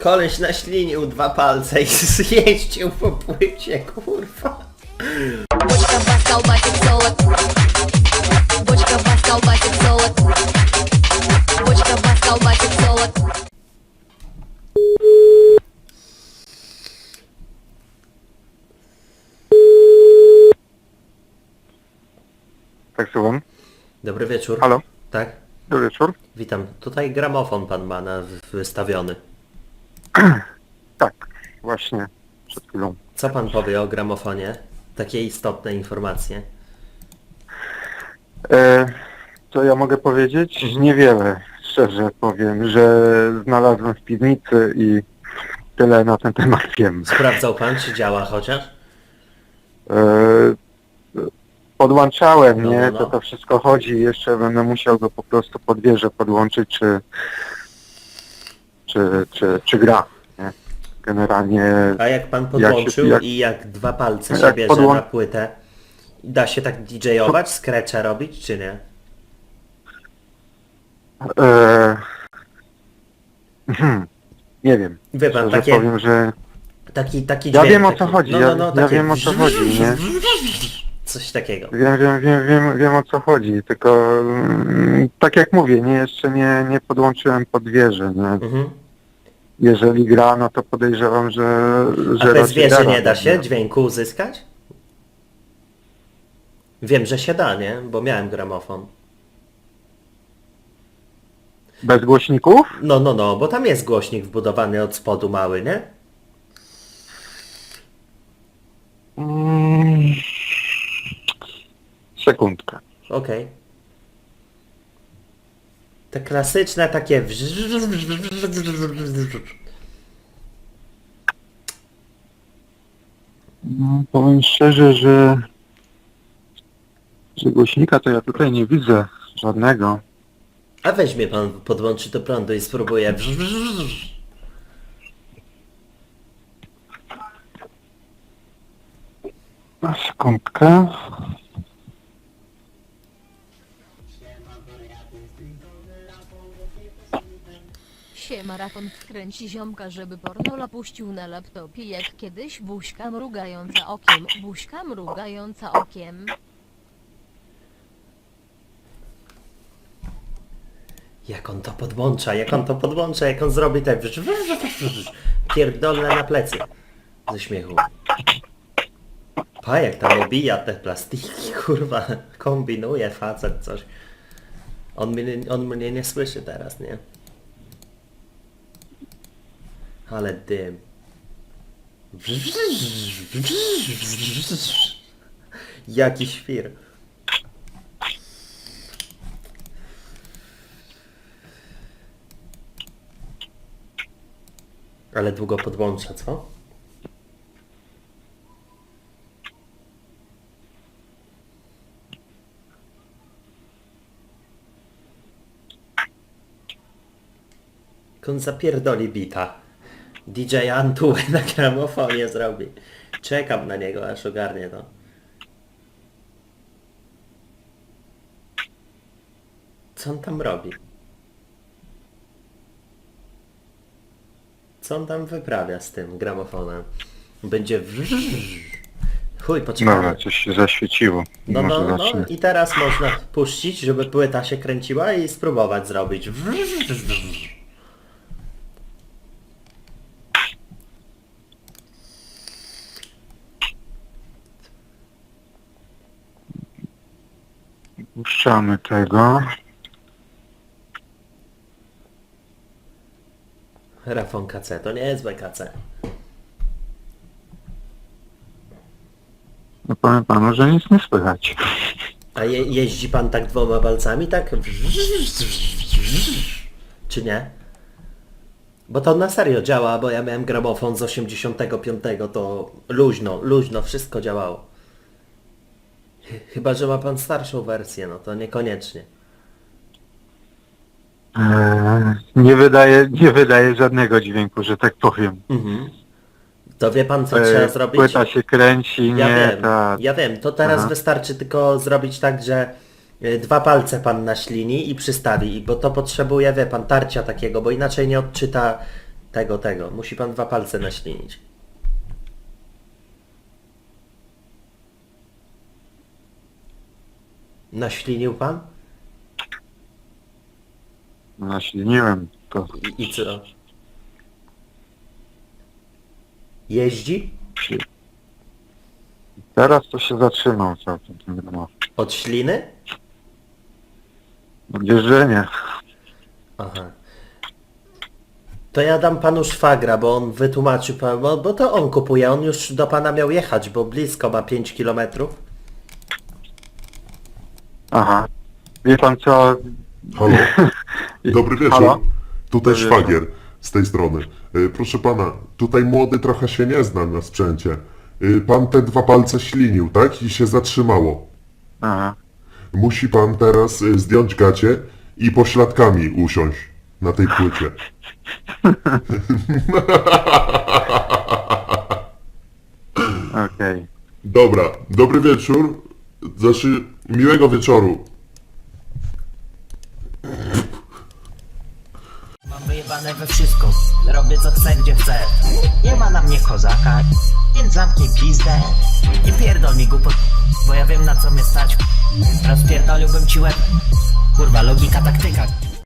Koleś naślinił dwa palce i zjeździł po płycie, kurwa. Бочка бас, колбасит солод. Бочка бас, колбасит солод. Бочка бас, колбасит солод. Tak, słucham. Dobry wieczór. Halo? Tak, Dobry wieczór. witam. Tutaj gramofon pan ma na wystawiony. Tak, właśnie przed chwilą. Co pan powie o gramofonie? Takie istotne informacje. E, co ja mogę powiedzieć? Mhm. Niewiele, szczerze powiem, że znalazłem w piwnicy i tyle na ten temat wiem. Sprawdzał pan, czy działa chociaż? E, podłączałem, No, nie? no, no. To to wszystko chodzi. Jeszcze będę musiał go po prostu pod wieżę podłączyć, czy, czy, czy, czy gra. Nie? Generalnie A jak pan podłączył jak- i jak dwa palce się Jak bierze podłą- na płytę, da się tak DJ-ować, scratcha robić, czy nie? e, hmm, nie wiem. Wie pan, Szczerze takie, powiem, że taki, taki Ja dźwięk. wiem, o taki, co chodzi, No, ja- no, no, ja wiem, o co chodzi, nie? Coś takiego. Wiem, wiem, wiem, wiem, wiem o co chodzi, tylko mm, tak jak mówię, nie, jeszcze nie, nie podłączyłem pod wieżę, nie? Mhm. Jeżeli gra, no to podejrzewam, że... A że bez raczej wieży nie da się dźwięku uzyskać? Wiem, że się da, nie? Bo miałem gramofon. Bez głośników? No, no, no, bo tam jest głośnik wbudowany od spodu mały, nie? Mm, sekundkę. Okej. Te klasyczne takie... No, powiem szczerze, że... że głośnika to ja tutaj nie widzę żadnego. A weźmie pan, podłączy do prądu i spróbuje. Na sekundkę. Się maraton wkręci ziomka, żeby pornola puścił na laptopie jak kiedyś buźka mrugająca okiem. Buźka mrugająca okiem. Jak on to podłącza, jak on to podłącza, jak on zrobi tak... Pierdolne na plecy. Ze śmiechu. Pa, jak tam obija te plastiki, kurwa. Kombinuje facet coś. On mnie, on mnie nie słyszy teraz, nie? Ale dym. Jaki świr. Ale długo podłącza, co? On zapierdoli bita. DJ Antu na gramofonie zrobi. Czekam na niego, aż ogarnie to. Co on tam robi? Co on tam wyprawia z tym gramofonem? Będzie Chuj, poczekamy. Dobra, coś się zaświeciło. No, Może no, no zacznę. i teraz można puścić, żeby płyta się kręciła i spróbować zrobić. Puszczamy tego. Rafon KC, to nie jest BKC. No powiem panu, że nic nie słychać. A je, jeździ pan tak dwoma palcami, tak? Czy nie? Bo to na serio działa, bo ja miałem gramofon z 85, to luźno, luźno, wszystko działało. Ch- Chyba, że ma pan starszą wersję, no to niekoniecznie. Eee, nie wydaje, nie wydaje żadnego dźwięku, że tak powiem. Mhm. To wie pan co Eee, trzeba zrobić? Płyta się kręci, Ja nie, wiem, ta... ja wiem. To teraz Aha. wystarczy tylko zrobić tak, że y, dwa palce pan naślini i przystawi, i- bo to potrzebuje, wie pan, tarcia takiego, bo inaczej nie odczyta Tego, tego. Musi pan dwa palce naślinić. Naślinił pan? Naśliniłem to. I, i co? Jeździ? Teraz to się zatrzymał całkiem ten. Od śliny? Jeżdżenie. Aha. To ja dam panu szwagra, bo on wytłumaczył pan, bo, bo to on kupuje, on już do pana miał jechać, bo blisko ma 5 kilometrów. Aha. Wie pan co? Halo, dobry wieczór. Halo? Tutaj Dobry szwagier z tej strony. Y, Proszę pana, tutaj młody trochę się nie zna na sprzęcie. Y, Pan te dwa palce ślinił, tak? I się zatrzymało. Aha. Musi pan teraz y, zdjąć gacie i pośladkami usiąść na tej płycie. Okej. Dobra, dobry wieczór. Znaczy, miłego wieczoru. Mam wyjebane we wszystko, robię co chcę, gdzie chcę. Nie ma na mnie kozaka, więc zamknij pizdę Nie pierdol mi głupot, bo ja wiem na co mnie stać. Rozpierdoliłbym ci łeb. Kurwa, logika, taktyka